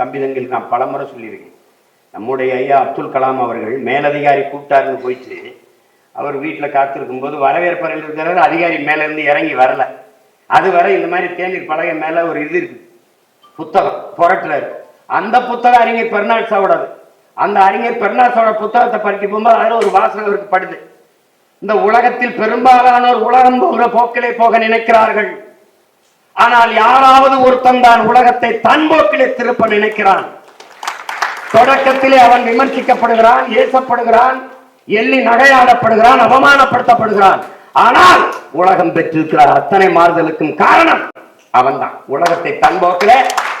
தம்பி தங்களுக்கு நான் பலமுறை சொல்லியிருக்கேன். நம்முடைய ஐயா அப்துல் கலாம் அவர்கள் மேலதிகாரி கூப்பிட்டாருன்னு போயிட்டு அவர் வீட்டில் காத்திருக்கும் போது வரவேற்பறையில் இருக்கிறார் அதிகாரி மேலேருந்து இறங்கி வரல. அது வரை இந்த மாதிரி தேநீர் பலகை மேலே ஒரு இது இருக்கு. புத்தகம் புரட்டுறாரு அந்த புத்தகம் அறிஞர் பெருநாட்சாவோடது அந்த அறிஞர் பெருநாட்சாவோட புத்தகத்தை படிக்க போகும்போது அதில் ஒரு வாசகம் இருக்கு படுது. இந்த உலகத்தில் பெரும்பாலானோர் உலகம் போகிற போக்கிலே போக நினைக்கிறார்கள். ஆனால் யாராவது ஒருத்தன் தான் உலகத்தை தன்போக்கிலே திருப்ப நினைக்கிறான். தொடக்கத்திலே அவன் விமர்சிக்கப்படுகிறான் ஏசப்படுகிறான் எள்ளி நகையாடப்படுகிறான் அவமானப்படுத்தப்படுகிறான். ஆனால் உலகம் பெற்றிருக்கிறார் அத்தனை மாறுதலுக்கும் காரணம் அவன்தான். உலகத்தை தன்போக்கில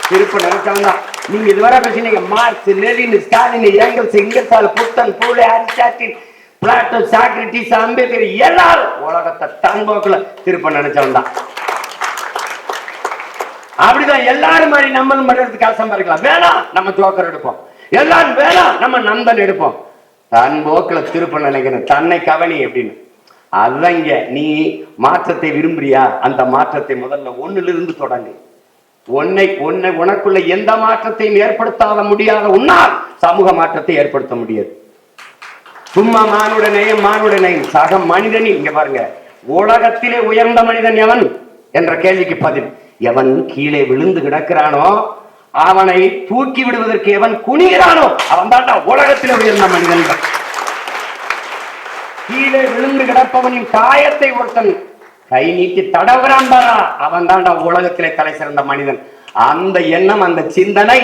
திருப்ப நினைச்சவன் தான் நீங்க இதுவரை பேசினீங்க Marx Lenin Stalin Engels Ingersoll புத்தன் Phule Aristotle Plato Socrates Ambedkar எல்லாரும் உலகத்தை தன்போக்கில் திருப்ப நினைச்சவன் தான் அப்படிதான் எல்லாரும் மாதிரி நம்மளும் பண்றதுக்கு காசு சம்பாதிக்கலாம் வேணாம் நம்ம ஜோக்கர் எடுப்போம். எல்லாரும் வேணாம் நம்ம நந்தன் எடுப்போம். தன் போக்குல திருப்ப நினைக்கிறேன். தன்னை கவனி அப்படின்னு அதுதான் நீ மாற்றத்தை விரும்புறியா? அந்த மாற்றத்தை முதல்ல ஒண்ணுல இருந்து தொடங்கு. உன்னை உன்னை உனக்குள்ள எந்த மாற்றத்தையும் ஏற்படுத்தாத முடியாத உன்னால் சமூக மாற்றத்தை ஏற்படுத்த முடியாது. சும்மா மானுட நேயம் மானுட நேயம். சக மனிதனில் இங்க பாருங்க. உலகத்திலே உயர்ந்த மனிதன் எவன்? என்ற கேள்விக்கு பதில். எவன் கீழே விழுந்து கிடக்கிறானோ அவனை தூக்கி விடுவதற்கு எவன் குனிகிறானோ அவன் தாண்டா உலகத்தில் உயர்ந்த மனிதன். கீழே விழுந்து கிடப்பவனின் காயத்தை ஒருத்தன் கை நீட்டி தடவுறான் பாரா அவன் தாண்டா உலகத்திலே தலை சிறந்த மனிதன். அந்த எண்ணம் அந்த சிந்தனை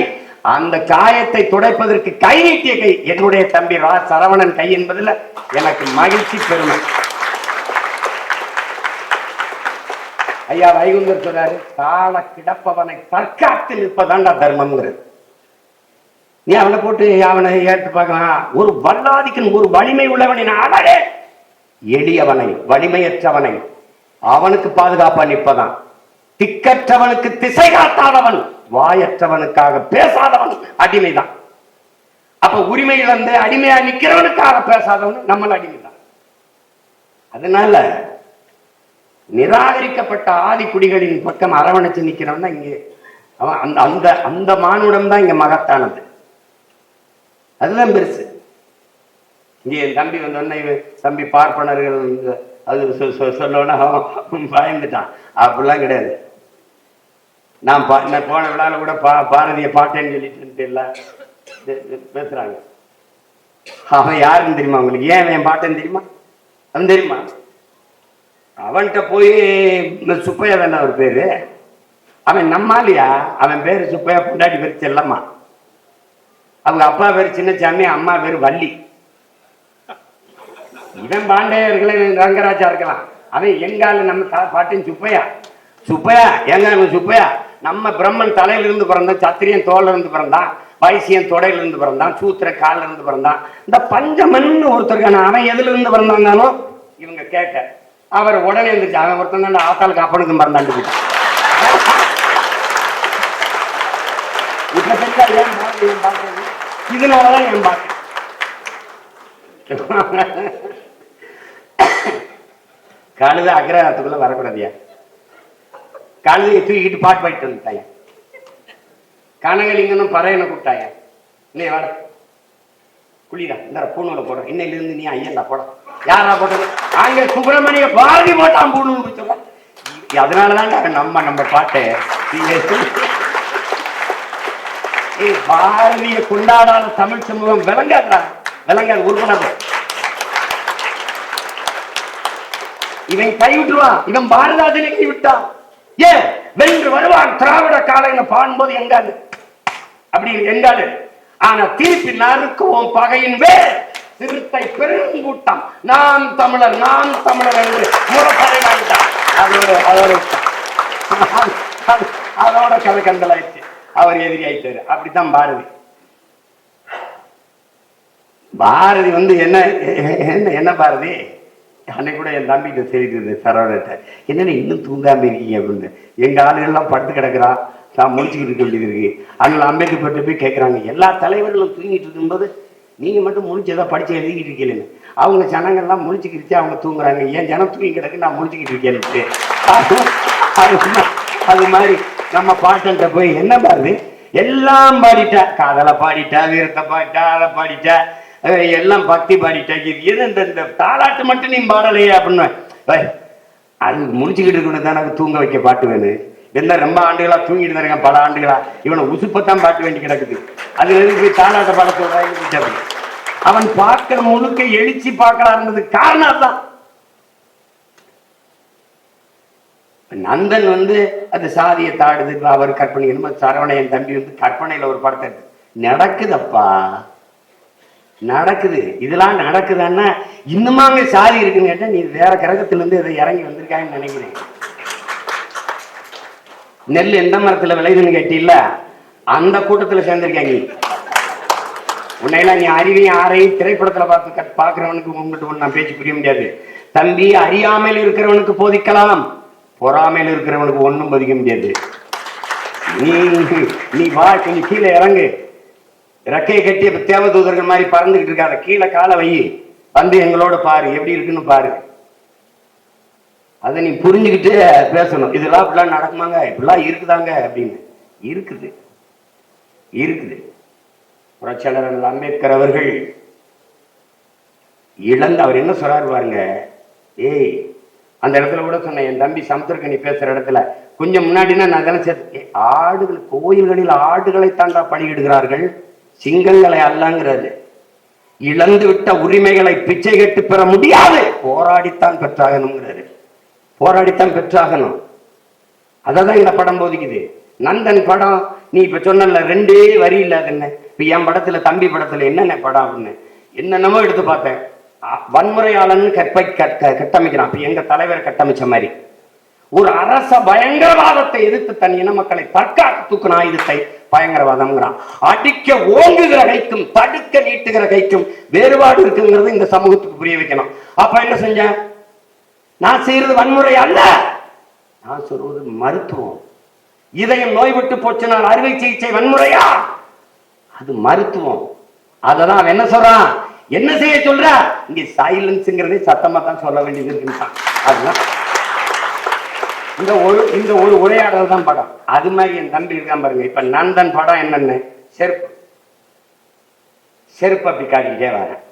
அந்த காயத்தை துடைப்பதற்கு கை நீட்டிய கை. என்னுடைய தம்பி ரா சரவணன் கை என்பதுல எனக்கு மகிழ்ச்சி பெருமை. ஐயா வைகுந்தர் சொல்றாரு தாள கிடப்பவனை தற்காத்து நிற்பதாண்டா தர்மம்ங்கிறது. நீ அவனை போட்டு அவனை ஏற்று பார்க்கலாம். ஒரு வல்லாதிக்கன் ஒரு வலிமை உள்ளவனை அடரே எளியவனை வலிமையற்றவனை அவனுக்கு பாதுகாப்பா நிற்பதான். திக்கற்றவனுக்கு திசை காட்டாதவன் வாயற்றவனுக்காக பேசாதவன் அடிமைதான். அப்ப உரிமை இழந்து அடிமையா நிக்கிறவனுக்காக பேசாதவன் நம்மள அடிமைதான். அதனால நிராகரிக்கப்பட்ட ஆதி குடிகளின் பக்கம் அரவணைச்சு நிற்கிறவன் தான் இங்கே அவன் அந்த அந்த அந்த மானுடம் தான் இங்க மகத்தானது. அதுதான் பெருசு. இங்கே என் தம்பி வந்தோடனே இவன் தம்பி பார்ப்பனர்கள் அது சொல்லோன்னா அவன் பயந்துட்டான். அப்படிலாம் கிடையாது. நான் பா நான் போன விழாவில் கூட பா பாரதிய பாட்டேன்னு சொல்லிட்டு இல்லை பேசுறாங்க. அவன் யாருன்னு தெரியுமா உங்களுக்கு? ஏன் என் பாட்டேன்னு தெரியுமா? அவன் தெரியுமா? அவன்கிட்ட போய் இந்த சுப்பையா தானே அவர் பேரு. அவன் நம்மாலியா? அவன் பேரு சுப்பையா பொண்டாட்டி பேர் செல்லம்மா. அவங்க அப்பா பேர் சின்னசாமி அம்மா பேர் வள்ளி. இவன் இருக்கலாம் ரங்கராஜா இருக்கலாம். அவன் எங்கால நம்ம தா- பாட்டின் சுப்பையா? சுப்பையா எங்க சுப்பையா? நம்ம பிரம்மன் தலையிலிருந்து பிறந்தான் சத்திரியன் தோல்ல இருந்து பிறந்தான் வைசியன் தொடையில இருந்து பிறந்தான் சூத்திர கால்ல இருந்து பிறந்தான். இந்த பஞ்சமன் ஒருத்தருக்கான அவன் எதுல இருந்து பிறந்தாங்கனாலும் இவங்க கேட்க அவர் உடனே இருந்துச்சு அவன் ஒருத்தன் தான் ஆத்தாளுக்கு அப்பனுக்கு மறந்தாண்டு போயிட்டான் தெரிஞ்சா ஏன் இதனாலதான் என் பாட்டு கழுத அக்ரஹத்துக்குள்ள வரக்கூடாதியா? கழுதையை தூக்கிட்டு பாட்டு பாடிட்டு வந்துட்டாங்க கனகலிங்கனும் பறையனை கூப்பிட்டாங்க இல்லையா வாட குளிடா இந்த பூனோட போடுறோம். இன்னையில இருந்து நீ ஐயன்டா போட. யாரா போட்டது? அங்க சுப்பிரமணிய பாரதி போட்டான் அதனாலதான் அதனாலதான்டா நம்ம நம்ம பாட்டு பாரதிய கொண்டாடாத தமிழ் சமூகம் விளங்காதா விளங்காது உருப்படாது இவன் கை விட்டுருவான் இவன் பாரதாதனை கை விட்டான் ஏன் வென்று வருவான் திராவிட காலையில பாடும்போது எங்காது அப்படி எங்காது ஆனா திருப்பி நறுக்குவோம் பகையின் வேறு சிறுத்தை பெருங்கூட்டம். நான் தமிழர் நான் தமிழர் என்று முரசறை வாங்கிட்டான். அதோட அதோட அதோட கதை கந்தலாயிடுச்சு அவர் எதிரி ஆயிட்டாரு. அப்படித்தான் பாரதி. பாரதி வந்து என்ன என்ன என்ன பாரதி? அன்னைக்கு கூட என் தம்பிகிட்ட தெரியுது சரவணத்தை என்னென்ன இன்னும் தூங்காம இருக்கீங்க? அப்படின்னு. எங்க ஆளுகள்லாம் படுத்து கிடக்குறான். நான் முடிச்சுக்கிட்டு இருக்க வேண்டியது இருக்கு. அம்பேத்கர் பட்டு போய் கேட்குறாங்க எல்லா தலைவர்களும் தூங்கிட்டு இருக்கும்போது நீங்க மட்டும் முடிச்சதா படிச்சு எழுதிக்கிட்டு இருக்கீங்கன்னு அவங்க ஜனங்கள்லாம் முடிச்சுக்கிட்டு அவங்க தூங்குறாங்க. ஏன் ஜனம் தூங்கி கிடக்கு நான் முடிச்சுக்கிட்டு இருக்கேன். அது அது மாதிரி நம்ம பாட்டன்ட்ட போய் என்ன பாருது எல்லாம் பாடிட்டா காதலை பாடிட்டா வீரத்தை பாடிட்டா அதை பாடிட்டா எல்லாம் பக்தி பாடிட்டா இது எது இந்த இந்த தாலாட்டு மட்டும் நீ பாடலையே அப்படின்னு. அது முடிச்சுக்கிட்டு இருக்கணும் தான் தூங்க வைக்க பாட்டு வேணும். என்ன ரொம்ப ஆண்டுகளா தூங்கிட்டு தான் பல ஆண்டுகளா. இவனை உசுப்பத்தான் பாட்டு வேண்டி கிடக்குது. அது எதுக்கு தானாட்ட பாட சொல்றாங்க அவன் பார்க்கிற முழுக்க எழுச்சி பார்க்கலாம் இருந்தது காரணம் அதுதான் நந்தன் வந்து அந்த சாதியை தாடுது அவர் கற்பனை என்னமோ சரவணையன் தம்பி வந்து கற்பனையில ஒரு படத்தை நடக்குதப்பா நடக்குது இதெல்லாம் நடக்குதான்னா இன்னுமாங்க சாதி இருக்குன்னு கேட்டா நீ வேற கிரகத்துல இருந்து இதை இறங்கி வந்திருக்காங்கன்னு நினைக்கிறேன். நெல் எந்த மரத்துல விளையுதுன்னு கேட்டீல்ல? அந்த கூட்டத்துல சேர்ந்திருக்கேன் நீ. உன்னையெல்லாம் நீ அறிவையும் ஆறையும் திரைப்படத்துல பார்த்து பாக்குறவனுக்கு உங்கள்கிட்ட ஒண்ணு நான் பேச்சு புரிய முடியாது. தம்பி அறியாமல் இருக்கிறவனுக்கு போதிக்கலாம். பொறாமையில் இருக்கிறவனுக்கு ஒண்ணும் போதிக்க முடியாது. நீ நீ வா கொஞ்சம் கீழே இறங்கு. ரெக்கையை கட்டி தேவதூதர்கள் மாதிரி பறந்துகிட்டு இருக்காத. கீழே காலை வை. வந்து எங்களோட பாரு. எப்படி இருக்குன்னு பாரு. அதை நீ புரிஞ்சுக்கிட்டு பேசணும். இதெல்லாம் இப்படிலாம் நடக்குமாங்க? இப்படிலாம் இருக்குதாங்க? அப்படின்னு. இருக்குது. இருக்குது. புரட்சியாளர் அம்பேத்கர் அவர்கள் இழந்து அவர் என்ன சொல்றாரு பாருங்க. ஏய் அந்த இடத்துல கூட சொன்னேன் என் தம்பி சமுத்திரக்கனி பேசுற இடத்துல. கொஞ்சம் முன்னாடினா நான் அதெல்லாம் சேர்த்து ஆடுகள் கோயில்களில் ஆடுகளை தாண்டா பணியிடுகிறார்கள். சிங்கங்களை அல்லங்கிறது இழந்து விட்ட உரிமைகளை பிச்சை கட்டு பெற முடியாது. போராடித்தான் பெற்றாகணுங்கிறது போராடித்தான் பெற்றாகணும். அததான் இந்த படம் போதிக்குது. நந்தன் படம் நீ இப்ப சொன்னல ரெண்டே வரி இல்லாத என்ன? இப்ப என் படத்துல தம்பி படத்துல என்னென்ன படம் அப்படின்னு. என்னென்னமோ எடுத்து பார்த்தேன். வன்முறையாளன் கற்பை கட்டமைக்கிறான். இப்ப எங்க தலைவர் கட்டமைச்ச மாதிரி. ஒரு அரச பயங்கரவாதத்தை எதிர்த்து தன் இன மக்களை தற்காத்து தூக்குன ஆயுதத்தை பயங்கரவாதம்ங்கிறான். அடிக்க ஓங்குகிற கைக்கும் தடுக்க நீட்டுகிற கைக்கும் வேறுபாடு இருக்குங்கிறது இந்த சமூகத்துக்கு புரிய வைக்கணும். அப்ப என்ன செஞ்சேன்? நான் செய்யறது வன்முறை அல்ல. நான் சொல்வது மருத்துவம். இதயம் நோய் விட்டு போச்சு நான் அறுவை சிகிச்சை வன்முறையா? அது மருத்துவம். அததான் அவன் என்ன சொல்றான்? என்ன செய்ய சொல்ற? இங்க சைலன்ஸ்ங்கிறதே சத்தமா தான் சொல்ல வேண்டியது இருக்குன்றான் அதுதான். இந்த ஒரு இந்த ஒரு உரையாடல் தான் படம். அது மாதிரி என் தம்பி இருக்கான் பாருங்க. இப்ப நந்தன் படம் என்னன்னு? செருப்பு. செருப்பு அப்படி காட்டிக்கிட்டே வரேன்.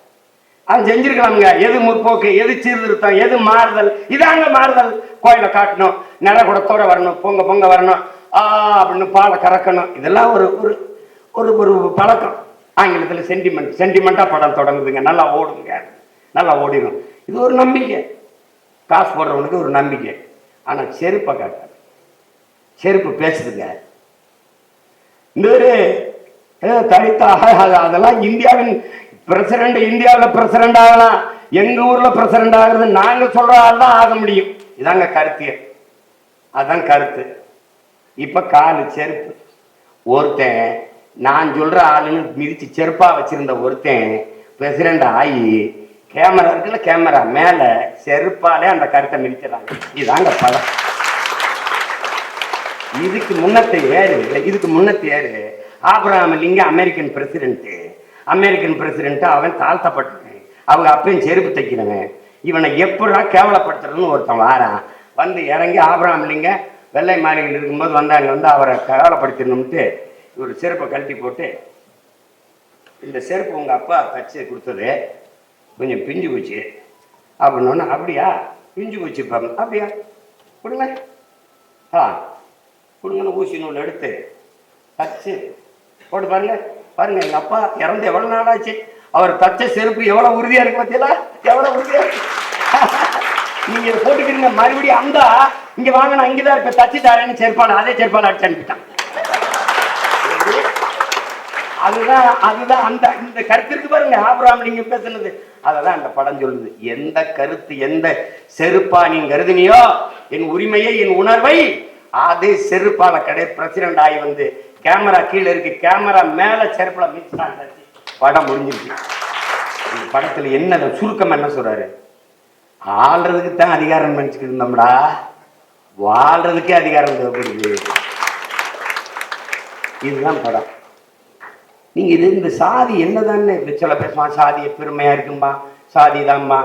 அவன் செஞ்சிருக்கலாமுங்க. எது முற்போக்கு எது சீர்திருத்தம் எது மாறுதல்? இதாங்க மாறுதல். கோயில காட்டணும் நிலகுடத்தோட வரணும் பொங்க பொங்க வரணும் ஆ அப்படின்னு பாலை கறக்கணும். இதெல்லாம் ஒரு ஒரு ஒரு ஒரு பழக்கம். ஆங்கிலத்தில் சென்டிமெண்ட் சென்டிமெண்டா படம் தொடங்குதுங்க. நல்லா ஓடுங்க. நல்லா ஓடிடும் இது ஒரு நம்பிக்கை. காசு போடுறவனுக்கு ஒரு நம்பிக்கை. ஆனா செருப்பை காட்டாது. செருப்பு பேசுதுங்க. இந்த ஒரு ஏதோ அதெல்லாம் இந்தியாவின் பிரசிடண்ட் இந்தியாவில் பிரசிடண்ட் ஆகலாம். எங்க ஊர்ல பிரசிடண்ட் ஆகுறது நாங்க சொல்ற ஆள் தான் ஆக முடியும். இதாங்க கருத்து. அதுதான் கருத்து. இப்ப காலு செருப்பு. ஒருத்தன் நான் சொல்ற ஆளுன்னு மிதிச்சு செருப்பா வச்சிருந்த ஒருத்தன் பிரசிடண்ட் ஆகி கேமரா இருக்குல்ல கேமரா மேல செருப்பாலே அந்த கருத்தை மிதிச்சிடறாங்க. இதாங்க படம். இதுக்கு முன்னத்தை ஏறு இதுக்கு முன்னத்தை ஏறு ஆபிரகாம் லிங்க அமெரிக்கன் பிரசிடென்ட்டு அமெரிக்கன் பிரசிடென்ட்டு அவன் தாழ்த்தப்பட்டவன் அவங்க அப்பயும் செருப்பு தைக்கிறவன் இவனை எப்படா கேவலப்படுத்துறதுன்னு ஒருத்தன் வாரான். வந்து இறங்கி ஆபராம் இல்லைங்க வெள்ளை மாளிகையில் இருக்கும்போது வந்தாங்க வந்து அவரை கேவலப்படுத்தணும்ட்டு ஒரு செருப்பை கழட்டி போட்டு இந்த செருப்பு உங்கள் அப்பா தச்சு கொடுத்தது. கொஞ்சம் பிஞ்சு போச்சு. அப்படின்னோடனே அப்படியா? பிஞ்சு போச்சு இப்போ அப்படியா? கொடுங்க. ஆ கொடுங்கன்னு ஊசி நூல் எடுத்து தச்சு போட்டு பாருங்க. பாருங்க எங்க அப்பா இறந்து எவ்வளவு நாள் ஆச்சு அவர் தச்ச செருப்பு எவ்வளவு உறுதியா இருக்கு பார்த்தீங்களா எவ்வளவு உறுதியா இருக்கு? நீங்க இதை போட்டுக்கிறீங்க மறுபடியும் அந்த இங்க வாங்க நான் இங்கதான் இருப்பேன். தச்சு தாரேன்னு செருப்பான அதே செருப்பான அடிச்சு அனுப்பிட்டான். அதுதான் அதுதான் அந்த இந்த கருத்து இருக்கு பாருங்க ஆபராம் நீங்க பேசுனது. அததான் அந்த படம் சொல்லுது. எந்த கருத்து எந்த செருப்பா நீ கருதினியோ என் உரிமையை என் உணர்வை அதே செருப்பால கடை பிரசிடண்ட் ஆகி வந்து கேமரா கீழே இருக்கு. கேமரா மேல செருப்புல மிதிச்சான் படம் முடிஞ்சிருச்சு. இந்த படத்துல என்ன சுருக்கம் என்ன சொல்றாரு? ஆள்றதுக்கு தான் அதிகாரம் நினைச்சுக்கிட்டு இருந்தோம்டா. வாழ்றதுக்கே அதிகாரம் தேவைப்படுது. இதுதான் படம். நீங்க இது இந்த சாதி என்னதான்னு சில பேசுவான் சாதிய பெருமையா இருக்கும்பா சாதி தான்பா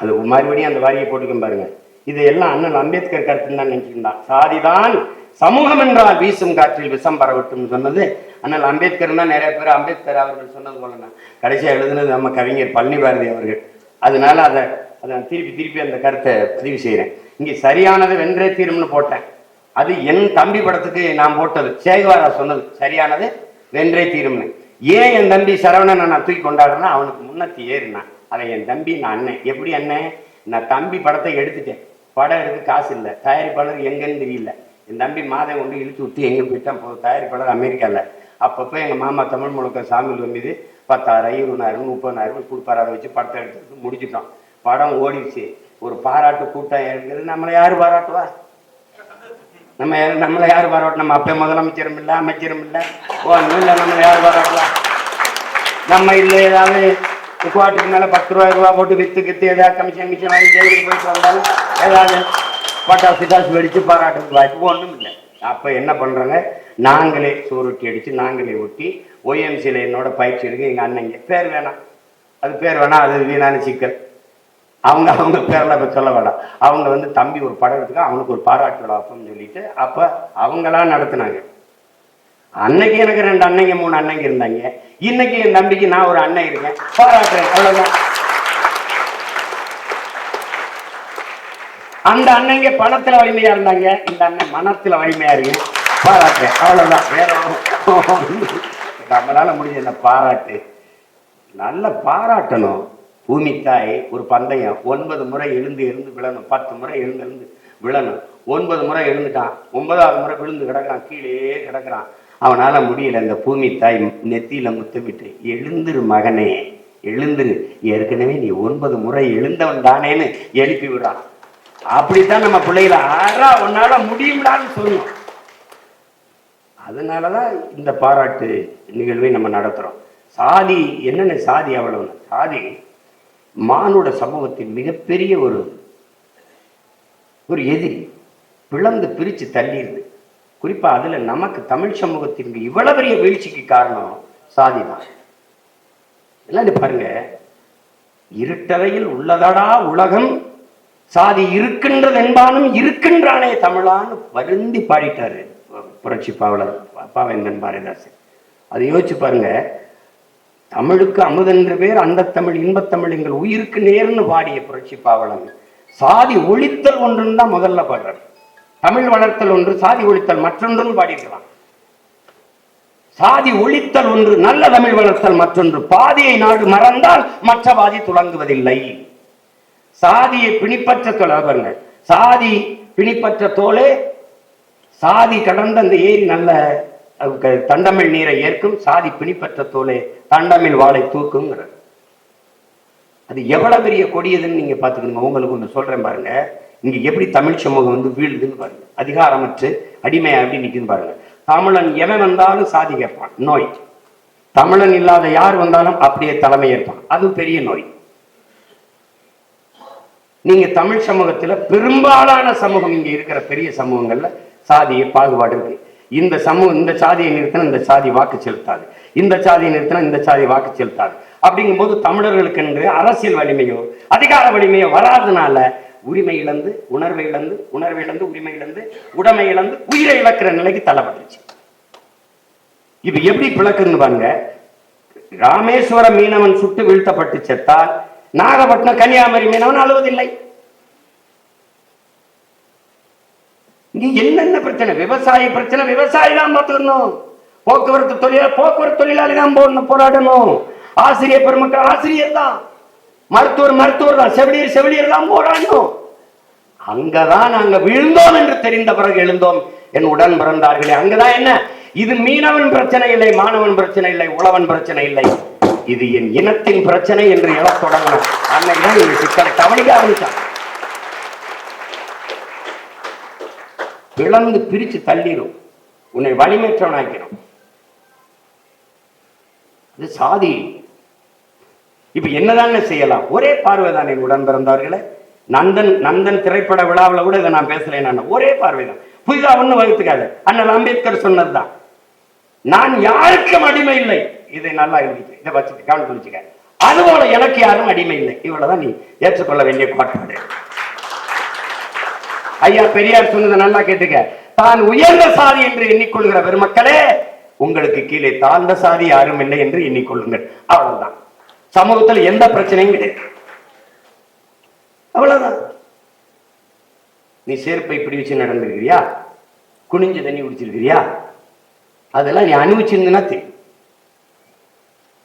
அது மறுபடியும் அந்த வாரியை போட்டுக்கும் பாருங்க. இது எல்லாம் அண்ணன் அம்பேத்கர் கருத்துன்னு தான் நினைச்சுக்கிட்டான் சாதிதான் சமூகம் என்றால் வீசும் காற்றில் விஷம் பரவட்டும் சொன்னது. ஆனால் அம்பேத்கர்னா நிறைய பேர் அம்பேத்கர் அவர்கள் சொன்னது போல நான் கடைசியாக எழுதுனது நம்ம கவிஞர் பழனி பாரதி அவர்கள். அதனால அதை அதை நான் திருப்பி திருப்பி அந்த கருத்தை பதிவு செய்கிறேன் இங்கே சரியானது வென்றே தீரும்னு போட்டேன். அது என் தம்பி படத்துக்கு நான் போட்டது. சேகுவாரா சொன்னது சரியானது வென்றே தீரும்னு. ஏன் என் தம்பி சரவணனை நான் தூக்கி கொண்டாடுறேன்னா அவனுக்கு முன்னத்தி ஏறினான் அவன் என் தம்பி நான் அண்ணன். எப்படி அண்ணன்? நான் தம்பி படத்தை எடுத்துட்டேன். படம் எடுக்க காசு இல்லை. தயாரிப்பாளர் எங்கன்னு தெரியல. என் தம்பி மாதம் கொண்டு இழுத்து விட்டு எங்கே போயிட்டான்? போ தயாரிப்பாளர் அமெரிக்காவில் அப்பப்போ எங்கள் மாமா தமிழ் முழுக்க சாமியில் மீது பத்தாயிரம் இருபதாயிரம் முப்பதாயிரம் கொடுப்பாரு. அதை வச்சு படத்தை எடுத்து முடிச்சிட்டோம். படம் ஓடிடுச்சு. ஒரு பாராட்டு கூட்டம் இருக்குது நம்மளை யார் பாராட்டுவா? நம்ம நம்மளை யார் பாராட்டு? நம்ம அப்போ முதலமைச்சரும் இல்லை அமைச்சரும் இல்லை. ஓ இல்லை நம்மளை யார் பாராட்டுவா? நம்ம இல்லை ஏதாவது குவாட்டுக்கு மேலே பத்து ரூபாய் ரூபா போட்டு வித்து கித்து ஏதாவது கமிஷன் கமிஷன் வாங்கி ஜெயிலுக்கு போயிட்டு வந்தாலும் ஏதாவது பட்டாசு பிட்டாசு வெடித்து பாராட்டுக்கு வாய்ப்பு ஒன்றும் இல்லை அப்போ என்ன பண்ணுறாங்க நாங்களே சோறுட்டி அடித்து நாங்களே ஒட்டி ஓஎம்சியில் என்னோட பயிற்சி இருக்கு எங்கள் அண்ணங்க பேர் வேணாம். அது பேர் வேணாம் அது வீணான சிக்கல். அவங்க அவங்க பேரில் இப்போ சொல்ல வேண்டாம் அவங்க வந்து தம்பி ஒரு படம் எடுத்துக்க அவனுக்கு ஒரு பாராட்டு விழா சொல்லிட்டு அப்போ அவங்களா நடத்துனாங்க. அன்னைக்கு எனக்கு ரெண்டு அண்ணங்க மூணு அண்ணங்க இருந்தாங்க. இன்னைக்கு என் தம்பிக்கு நான் ஒரு அண்ணன் இருக்கேன். பாராட்டுறேன். அவ்வளோதான் அந்த அண்ணங்க பணத்துல வலிமையா இருந்தாங்க. இந்த அண்ணன் மனத்துல வலிமையா இருக்கு. பாராட்டு. அவ்வளவுதான். வேற நம்மளால முடிஞ்ச இந்த பாராட்டு. நல்ல பாராட்டணும். பூமி தாய் ஒரு பந்தயம். ஒன்பது முறை எழுந்து எழுந்து விழணும். பத்து முறை எழுந்து எழுந்து விழணும். ஒன்பது முறை எழுந்துட்டான். ஒன்பதாவது முறை விழுந்து கிடக்கிறான். கீழே கிடக்குறான். அவனால முடியல. இந்த பூமி தாய் நெத்தியில முத்தமிட்டு எழுந்துரு மகனே. எழுந்துரு. ஏற்கனவே நீ ஒன்பது முறை எழுந்தவன் தானேன்னு எழுப்பி விடுறான். அப்படித்தான் நம்ம பிள்ளைகளை ஆறா உன்னால முடியும்டான்னு சொல்லணும். அதனாலதான் இந்த பாராட்டு நிகழ்வை நம்ம நடத்துறோம். சாதி என்னென்ன சாதி அவ்வளவு சாதி மானுட சமூகத்தின் மிகப்பெரிய ஒரு ஒரு எதிரி. பிளந்து பிரிச்சு தள்ளிடுது. குறிப்பா அதுல நமக்கு தமிழ் சமூகத்திற்கு இவ்வளவு பெரிய வீழ்ச்சிக்கு காரணம் சாதி தான். எல்லாம் பாருங்க. இருட்டறையில் உள்ளதடா உலகம் சாதி இருக்கின்றது என்பானும் இருக்கின்றானே தமிழான்னு வருந்தி பாடிட்டாரு புரட்சி பாவலர் பாவேந்தன் பாரதிதாசன். அதை யோசிச்சு பாருங்க தமிழுக்கு அமுதென்று பேர் அந்த தமிழ் இன்பத்தமிழ் எங்கள் உயிருக்கு நேர்னு பாடிய புரட்சி பாவலன். சாதி ஒழித்தல் ஒன்றுன்னு தான் முதல்ல பாடுறார். தமிழ் வளர்த்தல் ஒன்று சாதி ஒழித்தல் மற்றொன்றுன்னு பாடியிருக்கலாம் சாதி ஒழித்தல் ஒன்று நல்ல தமிழ் வளர்த்தல் மற்றொன்று. பாதியை நாடு மறந்தால் மற்ற பாதி துளங்குவதில்லை. சாதியை பிணிப்பற்ற தோலை பாருங்க. சாதி பிணிப்பற்ற தோலே சாதி கடந்த அந்த ஏரி நல்ல க- தண்டமிழ் நீரை ஏற்கும் சாதி பிணிப்பற்ற தோலே தண்டமிழ் வாளை தூக்குங்கிற அது எவ்வளவு பெரிய கொடியதுன்னு நீங்க பாத்துக்கணுங்க உங்களுக்கு ஒன்று சொல்றேன் பாருங்க. இங்க எப்படி தமிழ் சமூகம் வந்து வீழுதுன்னு பாருங்க. அதிகாரமற்று அடிமையா அப்படி நிக்குதுன்னு பாருங்க. தமிழன் எவன் வந்தாலும் சாதி கேட்பான். நோய். தமிழன் இல்லாத யார் வந்தாலும் அப்படியே தலைமை ஏற்பான். அது பெரிய நோய். நீங்க தமிழ் சமூகத்துல பெரும்பாலான சமூகம் இங்க இருக்கிற பெரிய சமூகங்கள்ல சாதிய பாகுபாடு இருக்கு. இந்த சமூகம் இந்த சாதியை நிறுத்தினா இந்த சாதி வாக்கு செலுத்தாது. இந்த சாதியை நிறுத்தினா இந்த சாதி வாக்கு செலுத்தாது. அப்படிங்கும்போது தமிழர்களுக்கு என்று அரசியல் வலிமையோ அதிகார வலிமையோ வராதனால உரிமை இழந்து உணர்வை இழந்து உணர்வை இழந்து உரிமை இழந்து உடைமை இழந்து உயிரை இழக்கிற நிலைக்கு தள்ளப்பட்டுச்சு இது எப்படி பிளக்குன்னு பாருங்க. ராமேஸ்வரம் மீனவன் சுட்டு வீழ்த்தப்பட்டு செத்தால் நாகப்பட்டினம் கன்னியாகுமரி மீனவன் அழுவதில்லை. இங்க என்னென்ன பிரச்சனை? விவசாய பிரச்சனை விவசாயி தான் பார்த்துக்கணும். போக்குவரத்து தொழிலாளி போக்குவரத்து தொழிலாளி தான் போடணும் போராடணும். ஆசிரியர் பெருமக்கள் ஆசிரியர் தான். மருத்துவர் மருத்துவர் தான். செவிலியர் செவிலியர் தான் போராடணும். அங்கதான் நாங்க விழுந்தோம் என்று தெரிந்த பிறகு எழுந்தோம். என் உடன் பிறந்தார்களே அங்கதான் என்ன? இது மீனவன் பிரச்சனை இல்லை மாணவன் பிரச்சனை இல்லை உழவன் பிரச்சனை இல்லை. இது என் இனத்தின் பிரச்சனை என்று எழத் தொடங்கணும் அன்னைக்குதான் இந்த சிக்கலை. கவனிக்க ஆரம்பிச்சான் பிளந்து பிரிச்சு தள்ளிடும். உன்னை வலிமைற்றவனாக்கிறோம் இது சாதி. இப்ப என்னதான செய்யலாம்? ஒரே பார்வைதான் என் உடன் பிறந்தவர்களே. நந்தன் நந்தன் திரைப்பட விழாவில் கூட இதை நான் பேசலைன் நான். ஒரே பார்வைதான். புதிதா ஒண்ணு வகுத்துக்காது. அண்ணல் அம்பேத்கர் சொன்னதுதான். நான் யாருக்கும் அடிமை இல்லை. இதை நல்லா எழுதிக்க இதை வச்சுக்க கவனித்து வச்சுக்க. அதுபோல எனக்கு யாரும் அடிமை இல்லை. இவ்வளவுதான் நீ ஏற்றுக்கொள்ள வேண்டிய கோட்பாடு. ஐயா பெரியார் சொன்னதை நல்லா கேட்டுக்க. தான் உயர்ந்த சாதி என்று எண்ணிக்கொள்கிற பெருமக்களே உங்களுக்கு கீழே தாழ்ந்த சாதி யாரும் இல்லை என்று எண்ணிக்கொள்ளுங்கள். அவ்வளவுதான். சமூகத்தில் எந்த பிரச்சனையும் கிடையாது. அவ்வளவுதான். நீ செருப்பை இப்படி வச்சு நடந்திருக்கிறியா? குனிஞ்சு தண்ணி குடிச்சிருக்கிறியா? அதெல்லாம் நீ அனுபவிச்சிருந்தனா தெரியும்.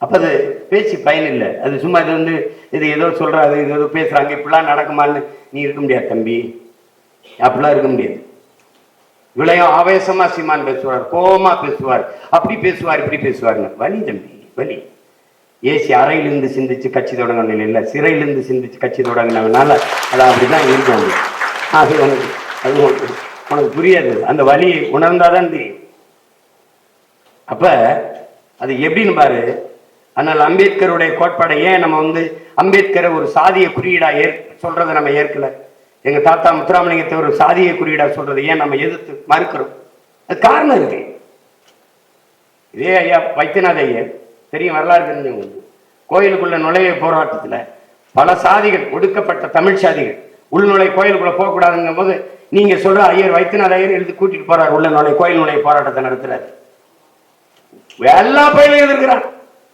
அப்ப அது பேச்சு பயன் இல்லை. அது சும்மா இது வந்து இது ஏதோ சொல்றாரு இது ஏதோ பேசுறாங்க இப்படிலாம் நடக்குமான்னு நீ இருக்க முடியாது தம்பி. அப்படிலாம் இருக்க முடியாது. விளையம் ஆவேசமாக சீமான் பேசுவார் கோபமாக பேசுவார். அப்படி பேசுவார் இப்படி பேசுவாருங்க வலி தம்பி வலி. ஏசி அறையிலிருந்து சிந்திச்சு கட்சி தொடங்கின இல்லை சிறையிலிருந்து சிந்திச்சு கட்சி தொடங்கினதுனால அது அப்படிதான் இருக்காங்க ஆகவே உனக்கு அது உனக்கு உனக்கு புரியாது. அந்த வலியை உணர்ந்தாதான் தெரியும். அப்ப அது எப்படின்னு பாரு. ஆனால் அம்பேத்கருடைய கோட்பாடை ஏன் நம்ம வந்து அம்பேத்கரை ஒரு சாதிய குறியீடா ஏற் சொல்றதை நம்ம ஏற்கல? எங்க தாத்தா முத்துராமலிங்கத்தை ஒரு சாதிய குறியீடா சொல்றதை ஏன் நம்ம எதிர்த்து மறுக்கிறோம்? அது காரணம் இருக்கு. இதே ஐயா வைத்தியநாத ஐயர் தெரியும் வரலாறு தெரிஞ்சவங்களுக்கு கோயிலுக்குள்ள நுழைய போராட்டத்துல பல சாதிகள் ஒடுக்கப்பட்ட தமிழ் சாதிகள் உள்நுழை கோயிலுக்குள்ள போகக்கூடாதுங்கும் போது நீங்க சொல்ற ஐயர் வைத்தியநாத ஐயர் எழுதி கூட்டிட்டு போறாரு உள்ள நுழை கோயில் நுழைய போராட்டத்தை நடத்துறாரு. எல்லா பயிலும் எதிர்க்கிறான்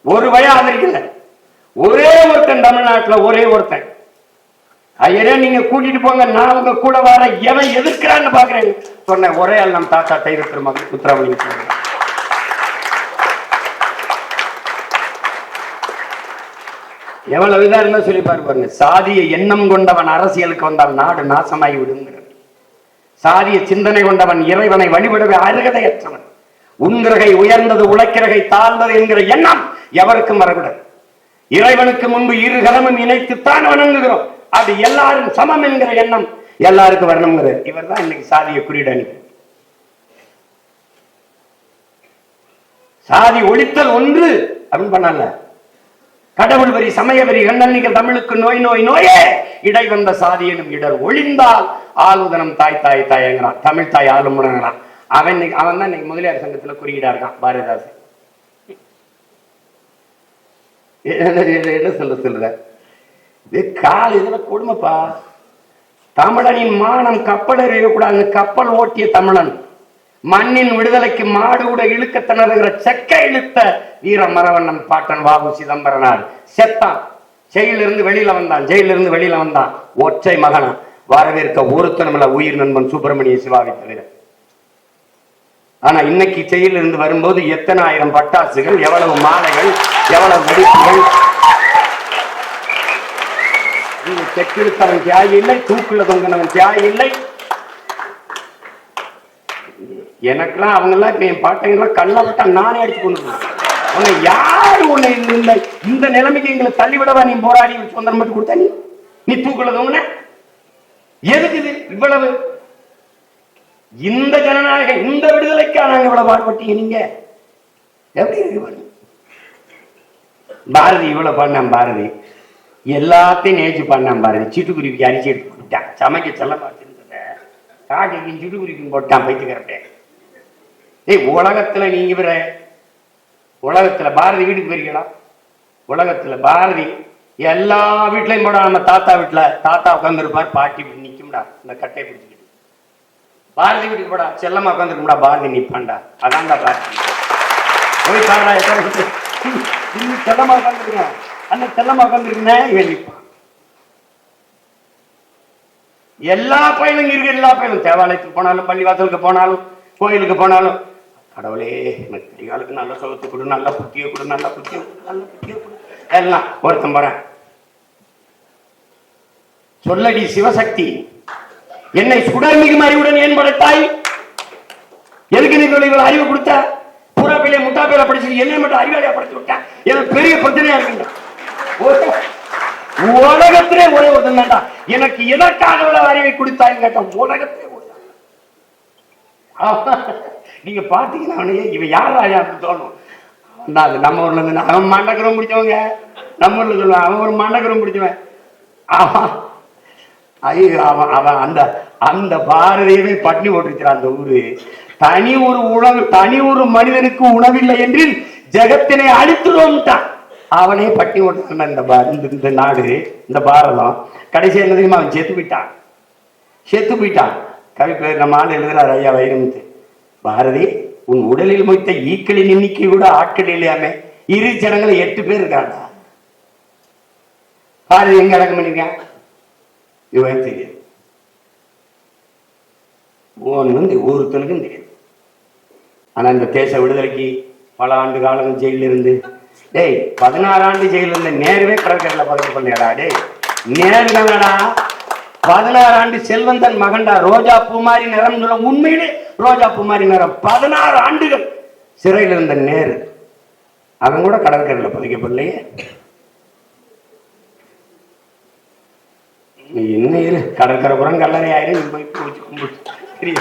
ஒரு பயம் ஆதரிக்கல ஒரே ஒருத்தன் தமிழ்நாட்டுல ஒரே ஒருத்தன். ஐயரே நீங்க கூட்டிட்டு போங்க நான் உங்க கூட வர எவன் எதிர்க்கிறான்னு பாக்குறேன். சொன்னேன் ஒரே ஆள் நம் தாத்தா தைர திருமகன் உத்தரவணி எவ்வளவு இதா இருந்தா சொல்லி பாரு பாருங்க. சாதிய எண்ணம் கொண்டவன் அரசியலுக்கு வந்தால் நாடு நாசமாகி விடுங்கிறது. சாதிய சிந்தனை கொண்டவன் இறைவனை வழிபடவே அருகதையற்றவன். உன்கிரகை உயர்ந்தது உழைக்கிறகை தாழ்ந்தது என்கிற எண்ணம். எவருக்கும் வரக்கூடாது. இறைவனுக்கு முன்பு இரு கரமும் இணைத்துத்தான் வணங்குகிறோம். அது எல்லாரும் சமம் என்கிற எண்ணம் எல்லாருக்கும் வரணுங்கிறது இவர் தான் இன்னைக்கு சாதிய குறியீடு அணிகிறார். சாதி ஒழித்தல் ஒன்று அப்படின்னு பண்ணல கடவுள் வரி சமய வரி கண்ணன்னிகள் தமிழுக்கு நோய் நோய் நோயே! இடை வந்த சாதி எனும் இடர் ஒளிந்தால் ஆளுதனம் தாய் தாய் தாயங்கிறான். தமிழ் தாய் ஆளுமுடங்கிறான் அவன் இன்னைக்கு- அவன் தான் இன்னைக்கு முதலியார் சங்கத்துல குறியீடா இருக்கான் பாரதிதாசன். என்ன சொல்ல சொல்ற? இது கால் இதுல கொடுமைப்பா. தமிழனின் மானம் கப்பல் எறியக்கூடாது கப்பல் ஓட்டிய தமிழன். மண்ணின் விடுதலைக்கு மாடு கூட இழுக்க திணறுகிற செக்க இழுத்த வீர மரவண்ணன் பாட்டன் பாபு சிதம்பரனார். செத்தான். ஜெயிலிருந்து வெளியில வந்தான். ஜெயிலிருந்து வெளியில வந்தான். ஒற்றை மகனா. வரவேற்க ஒருத்தனமில்ல உயிர் நண்பன் சுப்பிரமணிய சிவாவை தவிர. ஆனா இன்னைக்கு ஜெயிலிருந்து வரும்போது எத்தனை ஆயிரம் பட்டாசுகள் எவ்வளவு மாலைகள் எவ்வளவு வெடிப்புகள்? இங்க தியாகி இல்லை தூக்குல தொங்கினவன் தியாகி இல்லை எனக்கெல்லாம் அவங்க எல்லாம் என் பாட்டைங்கெல்லாம் கல்ல விட்டா நானே அடிச்சு கொண்டு உன்னை யாரு உன்னை இல்லை இந்த நிலைமைக்கு எங்களை தள்ளிவிடவா? நீ போராடி சுதந்திரம் மட்டும் கொடுத்த நீ? நீ தூக்குல தொங்கின? எதுக்கு இவ்வளவு இந்த ஜனநாயகம் இந்த விடுதலைக்கா நாங்க இவ்வளவு பாடுபட்டீங்க நீங்க எப்படி இருக்கு பாரதி இவ்வளவு பண்ணான் பாரதி. எல்லாத்தையும் நேச்சு பண்ணான் பாரதி. சிட்டுக்குருவிக்கு அரிசி எடுத்து போட்டுட்டான் சமைக்க செல்ல பார்த்துருந்தத. காக்கைக்கும் சிட்டுக்குருவிக்கும் போட்டான் பைத்துக்கிறப்ப ஏய் உலகத்துல நீங்க பிற உலகத்துல பாரதி வீட்டுக்கு போயிருக்கலாம் உலகத்துல பாரதி எல்லா வீட்லயும் போட. நம்ம தாத்தா வீட்டுல தாத்தா உட்காந்துருப்பார் பாட்டி நிற்கும்டா நிக்கும்டா. இந்த கட்டை பிடிச்சி பாரதி வீட்டுக்கு போடா. செல்லமா உட்காந்துருக்கும்டா பாரதி நிப்பான்டா அதான்டா பாரதி. போய் பாடுறா எத்தனை இன்னும் செல்லமா உட்காந்துருக்கேன் அண்ணன் செல்லமா உட்காந்துருக்கேன் இவன் நிற்பான் எல்லா பயனும் இருக்கு. எல்லா பயனும் தேவாலயத்துக்கு போனாலும் பள்ளிவாசலுக்கு போனாலும் கோயிலுக்கு போனாலும். கடவுளே எனக்கு கைகாலுக்கு நல்ல சுகத்தை கொடு நல்ல புத்தியை கொடு நல்ல புத்தியை கொடு நல்ல புத்தியை கொடு. எல்லாம் ஒருத்தன் போறேன். சொல்லடி சிவசக்தி. என்னை சுடர்மிகு அறிவுடன் ஏன் படைத்தாய் எதுக்கு நீங்கள் இவ்வளவு அறிவு கொடுத்த? பூரா பிள்ளை முட்டா பிள்ளை படிச்சு என்னை மட்டும் அறிவாளியா படிச்சு விட்டா? எனக்கு பெரிய பிரச்சனையா இருக்குங்க. உலகத்திலே ஒரே ஒருத்தன் தான்டா எனக்கு எதற்காக இவ்வளவு அறிவை கொடுத்தாய் கேட்ட உலகத்திலே நீங்க பாத்தீங்கன்னா அவனையே இவன் யார் ராஜான்னு தோணும். அது நம்ம ஊர்ல இருந்து அவன் மண்டகரம் பிடிச்சவங்க. நம்ம ஊர்ல சொல்லுவான் அவன் ஒரு மண்டகரம் பிடிச்சவன். ஆமா ஐயோ அவன் அவன் அந்த அந்த பாரதியவே பட்டினி போட்டிருக்கிறான் அந்த ஊரு. தனி ஒரு உணவு தனி ஒரு மனிதனுக்கு உணவில்லை என்று ஜெகத்தினை அழித்துடுவோம்ட்டான் அவனே பட்டி ஓட்டுறான் இந்த பா- இந்த- இந்த நாடு இந்த பாரதம். கடைசி என்ன தெரியுமா? அவன் செத்து போயிட்டான். செத்து போயிட்டான். கவி பேர் நம்ம ஆள் எழுதுறாரு ஐயா வைரமுத்து. பாரதி உன் உடலில் மொய்த்த ஈக்களின் எண்ணிக்கை கூட ஆட்கள் இல்லையாமே. இரு ஜனங்களை எட்டு பேர் இருக்காண்டா பாரதி எங்க அடக்கம் பண்ணிருக்கான் இவன் தெரியாது ஒன்றும் ஒருத்தனுக்கும் தெரியாது ஆனா இந்த தேச விடுதலைக்கு பல ஆண்டு காலம் ஜெயில இருந்து டேய் பதினாறு ஆண்டு ஜெயில இருந்த நேருவே கடற்கரையில் பதவி பண்ணியாடா டேய்? நேரு தானடா? பதினாறு ஆண்டு செல்வந்தன் மகன்டா ரோஜா பூ மாதிரி நிறம் நிறம் உண்மையிலே ரோஜா பூ மாதிரி நிறம். பதினாறு ஆண்டுகள் சிறையில் இருந்த நேரு. அவன் கூட கடற்கரையில் பதிக்கப்படலையே. நீ என்ன இரு கடற்கரை புறம் கல்லறை ஆயிரம் நீ